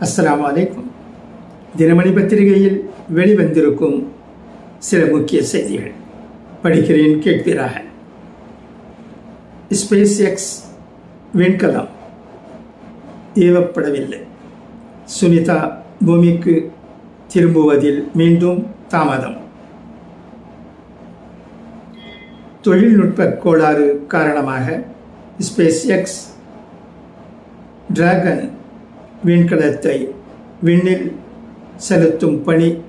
அஸ்லாம் அலைக்கும். தினமணி பத்திரிகையில் வெளிவந்திருக்கும் சில முக்கிய செய்திகள். படிக்கிறேன் கேட்பீராக. ஸ்பேஸ் எக்ஸ் விண்கலம் ஏவப்படவில்லை. சுனிதா பூமிக்கு திரும்புவதில் மீண்டும் தாமதம். தொழில்நுட்ப கோளாறு காரணமாக ஸ்பேஸ் எக்ஸ் டிராகன் விண்கலத்தை விண்ணில் செலுத்தும் பணி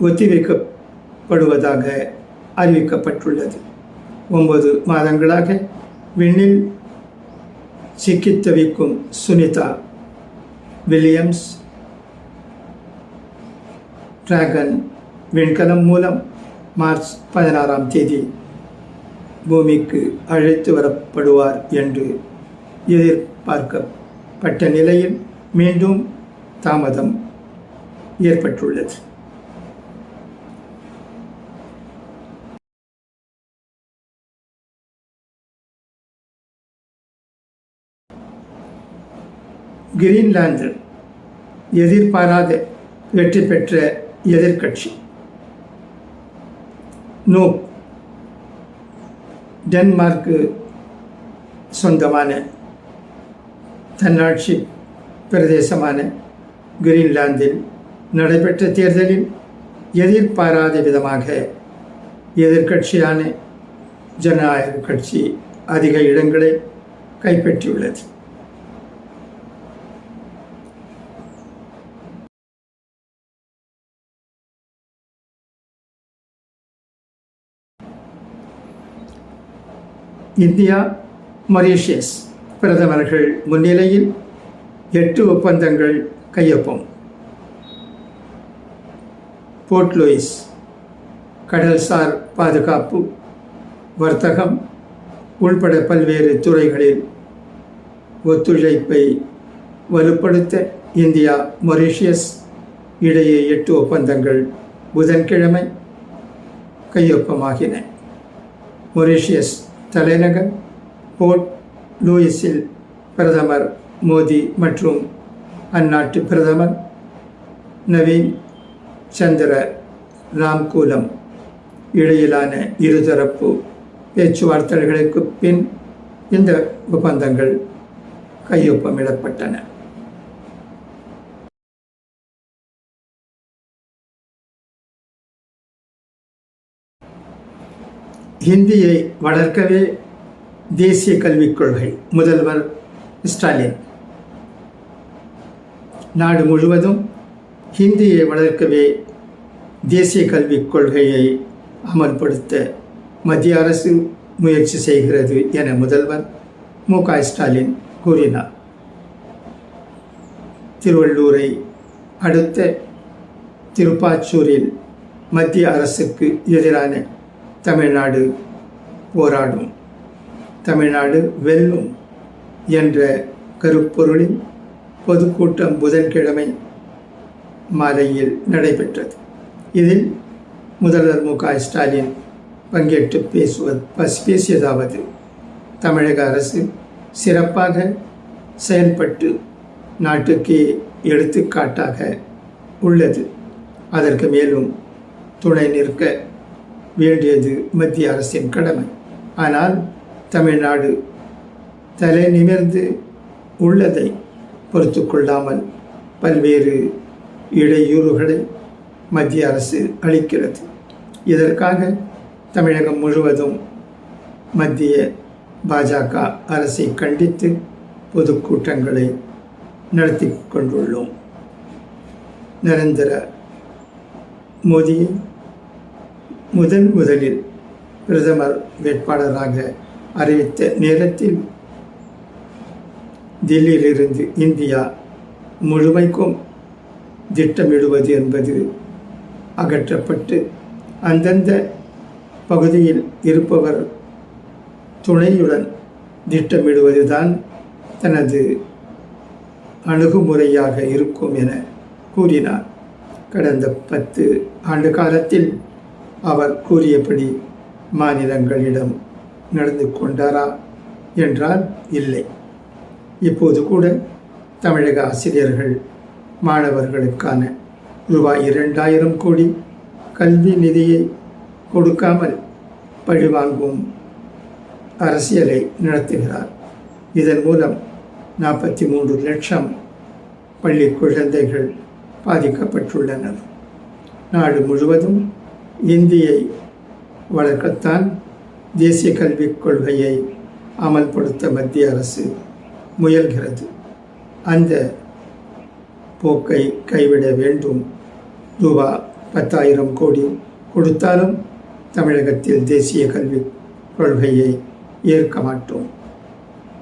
ஒத்திவைக்கப்படுவதாக அறிவிக்கப்பட்டுள்ளது. ஒன்பது மாதங்களாக விண்ணில் சிக்கித் தவிக்கும் சுனிதா வில்லியம்ஸ் டிராகன் விண்கலம் மூலம் மார்ச் பதினாறாம் தேதி பூமிக்கு அழைத்து வரப்படுவார் என்று பட்ட நிலையில் மீண்டும் தாமதம் ஏற்பட்டுள்ளது. கிரீன்லாந்து எதிர்பாராத வெற்றி பெற்ற எதிர்க்கட்சி. நோ டென்மார்க்கு சொந்தமான தன்னாட்சி பிரதேசமான கிரீன்லாந்தில் நடைபெற்ற தேர்தலில் எதிர்பாராத விதமாக எதிர்கட்சியான ஜனநாயக கட்சி அதிக இடங்களை கைப்பற்றியுள்ளது. இந்தியா மொரீஷியஸ் பிரதமர்கள் முன்னிலையில் எட்டு ஒப்பந்தங்கள் கையொப்பம். போர்ட் லூயிஸ் கடல்சார் பாதுகாப்பு வர்த்தகம் உள்பட பல்வேறு துறைகளில் ஒத்துழைப்பை வலுப்படுத்த இந்தியா மொரீஷியஸ் இடையே எட்டு ஒப்பந்தங்கள் புதன்கிழமை கையொப்பமாகின. மொரீஷியஸ் தலைநகர் போர்ட் லூயிஸில் பிரதமர் மோடி மற்றும் அந்நாட்டு பிரதமர் நவீன் சந்திர ராம்கூலம் இடையிலான இருதரப்பு பேச்சுவார்த்தைகளுக்கு பின் இந்த ஒப்பந்தங்கள் கையொப்பமிடப்பட்டன. ஹிந்தியை வளர்க்கவே தேசிய கல்விக் கொள்கை முதல்வர் ஸ்டாலின். நாடு முழுவதும் ஹிந்தியை வளர்க்கவே தேசிய கல்விக் கொள்கையை அமல்படுத்த மத்திய அரசு முயற்சி செய்கிறது என முதல்வர் மு க ஸ்டாலின் கூறினார். திருவள்ளூரை அடுத்த திருப்பாச்சூரில் மத்திய அரசுக்கு எதிரான தமிழ்நாடு போராடும். தமிழ்நாடு வெல்லும் என்ற கருப்பொருளில் பொதுக்கூட்டம் புதன்கிழமை மாலையில் நடைபெற்றது. இதில் முதல்வர் மு க ஸ்டாலின் பங்கேற்று பேசுவது பேசியதாவது தமிழக அரசு சிறப்பாக செயல்பட்டு நாட்டுக்கு எடுத்துக்காட்டாக உள்ளது. அதற்கு மேலும் துணை நிற்க வேண்டியது மத்திய அரசின் கடமை. ஆனால் தமிழ்நாடு தலை நிமிர்ந்து உள்ளதை பொறுத்து கொள்ளாமல் பல்வேறு இடையூறுகளை மத்திய அரசு அளிக்கிறது. இதற்காக தமிழகம் முழுவதும் மத்திய பாஜக அரசை கண்டித்து பொதுக்கூட்டங்களை நடத்தி கொண்டுள்ளோம். நரேந்திர மோடியை முதன் முதலில் பிரதமர் வேட்பாளராக அறிவித்த நேரத்தில் தில்லியிலிருந்து இந்தியா முழுமைக்கும் திட்டமிடுவது என்பது அகற்றப்பட்டு அந்தந்த பகுதியில் இருப்பவர் துணையுடன் திட்டமிடுவதுதான் தனது அணுகுமுறையாக இருக்கும் என கூறினார். கடந்த பத்து ஆண்டு காலத்தில் அவர் கூறியபடி மாநிலங்களிடம் நடந்து கொண்டாரா என்றால் இல்லை. இப்போது கூட தமிழக ஆசிரியர்கள் மாணவர்களுக்கான ரூபாய் இரண்டாயிரம் கோடி கல்வி நிதியை கொடுக்காமல் பழிவாங்கும் அரசியலை நடத்துகிறார். இதன் மூலம் நாற்பத்தி மூன்று லட்சம் பள்ளி குழந்தைகள் பாதிக்கப்பட்டுள்ளனர். நாடு முழுவதும் இந்தியை வளர்க்கத்தான் தேசிய கல்விக் கொள்கையை அமல்படுத்த மத்திய அரசு முயல்கிறது. அந்த போக்கை கைவிட வேண்டும். ரூபா பத்தாயிரம் கோடி கொடுத்தாலும் தமிழகத்தில் தேசிய கல்விக் கொள்கையை ஏற்க மாட்டோம்.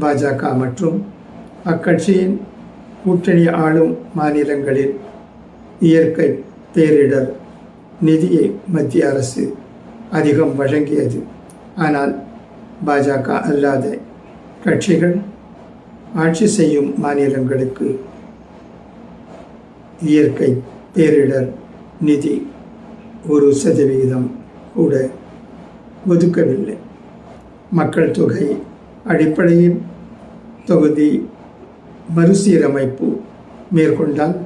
பாஜக மற்றும் அக்கட்சியின் கூட்டணி ஆளும் மாநிலங்களில் இயற்கை பேரிடர் நிதியை மத்திய அரசு அதிகம் வழங்கியது. ஆனால் பாஜக அல்லாத கட்சிகள் ஆட்சி செய்யும் மாநிலங்களுக்கு இயற்கை பேரிடர் நிதி ஒரு சதவிகிதம் கூட ஒதுக்கவில்லை. மக்கள் தொகை அடிப்படையில் தொகுதி மறுசீரமைப்பு மேற்கொண்டால்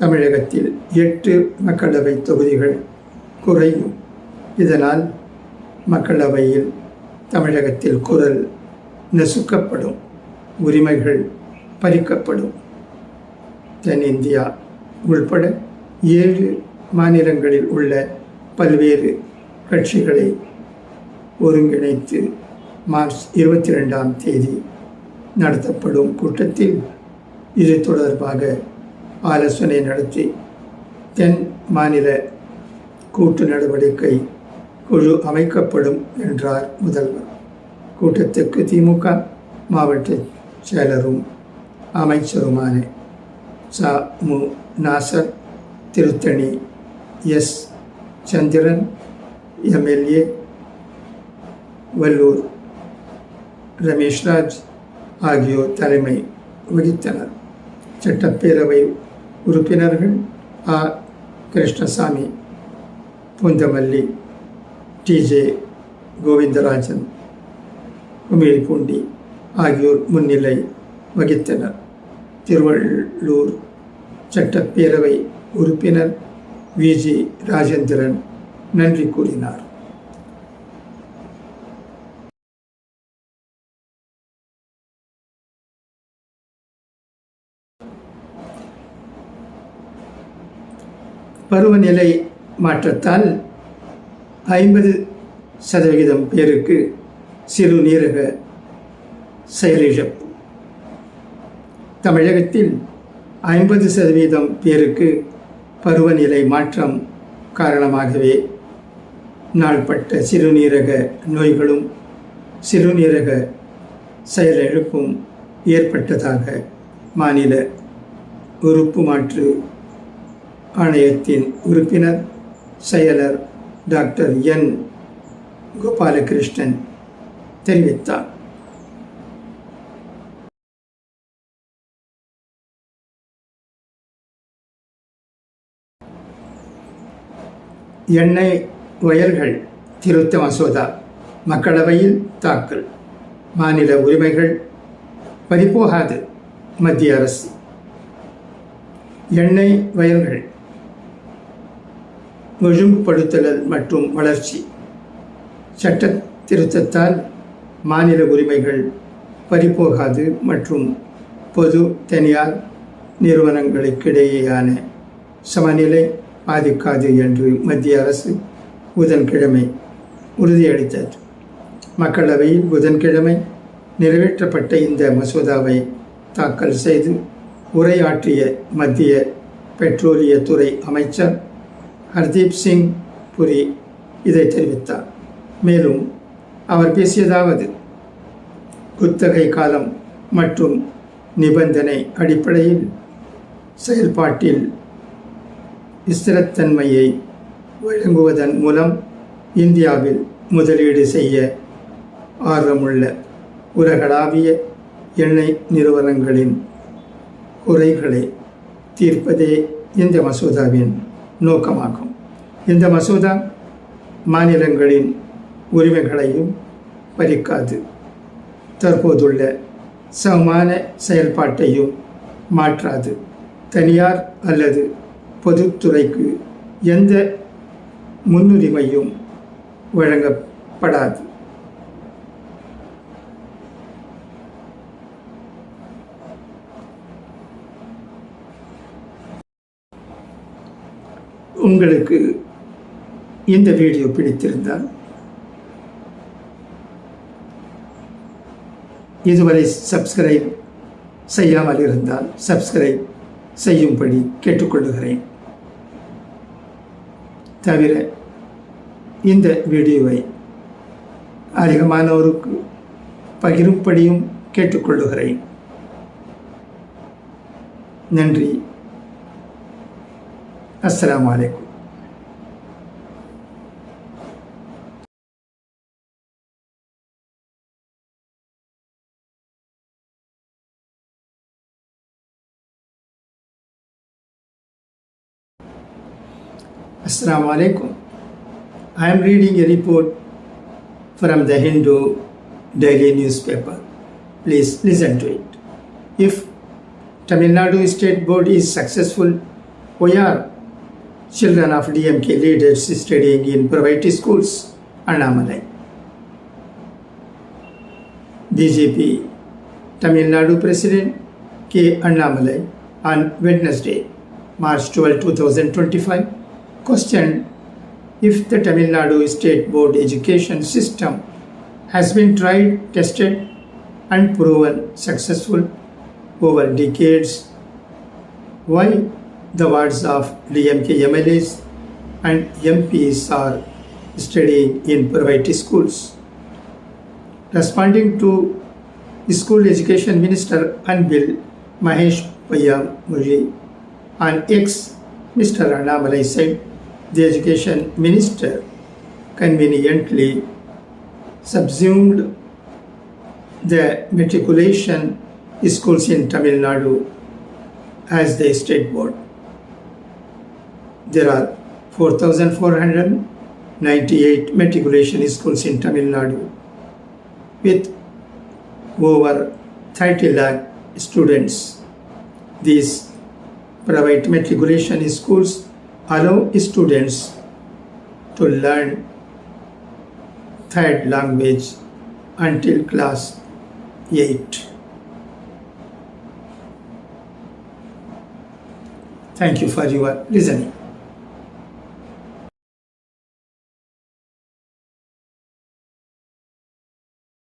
தமிழகத்தில் எட்டு மக்களவை தொகுதிகள் குறையும். இதனால் மக்களவையில் தமிழகத்தில் குரல் நெசுக்கப்படும் உரிமைகள் பறிக்கப்படும். தென்னிந்தியா உள்பட ஏழு மாநிலங்களில் உள்ள பல்வேறு கட்சிகளை ஒருங்கிணைத்து மார்ச் இருபத்தி ரெண்டாம் தேதி நடத்தப்படும் கூட்டத்தில் இது தொடர்பாக ஆலோசனை நடத்தி தென் மாநில கூட்டு நடவடிக்கை குழு அமைக்கப்படும் என்றார் முதல்வர். கூட்டத்துக்கு திமுக மாவட்ட செயலரும் அமைச்சருமான சா. மு. நாசர் திருத்தணி எஸ். சந்திரன் எம்எல்ஏ வல்லூர் ரமேஷ்ராஜ் ஆகியோர் தலைமை வகித்தனர். சட்டப்பேரவை உறுப்பினர்கள் ஆ. கிருஷ்ணசாமி பூந்தமல்லி டிஜே கோவிந்தராஜன் குமிழிப்பூண்டி ஆகியோர் முன்னிலை வகித்தனர் திருவள்ளூர் சட்டப்பேரவை உறுப்பினர் விஜி ராஜேந்திரன் நன்றி கூறினார் பருவநிலை மாற்றத்தால் ஐம்பது சதவிகிதம் பேருக்கு சிறுநீரக செயலிழப்பு. தமிழகத்தில் ஐம்பது சதவீதம் பேருக்கு பருவநிலை மாற்றம் காரணமாகவே நாள்பட்ட சிறுநீரக நோய்களும் சிறுநீரக செயலிழப்பும் ஏற்பட்டதாக மாநில உறுப்பு மாற்று ஆணையத்தின் உறுப்பினர் செயலர் டாக்டர் என் கோபாலகிருஷ்ணன் தெரிவித்தார். எண்ணெய் வயல்கள் திருத்த மசோதா மக்களவையில் தாக்கல் மாநில உரிமைகள் பறிபோகாது மத்திய அரசு. எண்ணெய் வயல்கள் ஒழுங்குபடுத்துதல் மற்றும் வளர்ச்சி. சட்ட திருத்தத்தால் மாநில உரிமைகள் பறிபோகாது மற்றும் பொது தனியார் நிறுவனங்களுக்கிடையேயான சமநிலை பாதிக்காது என்று மத்திய அரசு புதன்கிழமை உறுதியளித்தது. மக்களவையில் புதன்கிழமை நிறைவேற்றப்பட்ட இந்த மசோதாவை தாக்கல் செய்து உரையாற்றிய மத்திய பெட்ரோலியத்துறை அமைச்சர் ஹர்தீப் சிங் புரி இதை தெரிவித்தார். மேலும் அவர் பேசியதாவது குத்தகை காலம் மற்றும் நிபந்தனை அடிப்படையில் செயல்பாட்டில் ஸ்திரத்தன்மையை வழங்குவதன் மூலம் இந்தியாவில் முதலீடு செய்ய ஆர்வமுள்ள உலகளாவிய எண்ணெய் நிறுவனங்களின் குறைகளை தீர்ப்பதே இந்த மசோதாவின் நோக்கமாகும். இந்த மசோதா மாநிலங்களின் உரிமைகளையும் பறிக்காது. தற்போதுள்ள சமமான செயல்பாட்டையும் மாற்றாது. தனியார் அல்லது பொதுத்துறைக்கு எந்த முன்னுரிமையும் வழங்கப்படாது. உங்களுக்கு இந்த வீடியோ பிடித்திருந்தால் இதுவரை சப்ஸ்கிரைப் செய்யாமல் இருந்தால் சப்ஸ்கிரைப் செய்யும்படி கேட்டுக்கொள்கிறேன். தவிர இந்த வீடியோவை அதிகமானோருக்கு பகிரும்படியும் கேட்டுக்கொள்கிறேன். நன்றி. அஸ்லாம் வலைக்கும் Assalamu alaikum. I am reading a report from the Hindu daily newspaper. Please listen to it. If Tamil Nadu State Board is successful, why are children of DMK leaders studying in private schools? Annamalai. BJP Tamil Nadu President K. Annamalai on Wednesday, March 12, 2025 questioned if the Tamil Nadu State Board education system has been tried, tested, and proven successful over decades, why the wards of DMK MLAs and MPs are studying in private schools. Responding to School Education Minister Anbil Mahesh Payamuji on ex Mr. Annamalai said, the education minister conveniently subsumed the matriculation schools in Tamil Nadu as the state board. There are 4,498 matriculation schools in Tamil Nadu with over 30 lakh students. These private matriculation schools allow students to learn third language until class 8. Thank you for your listening.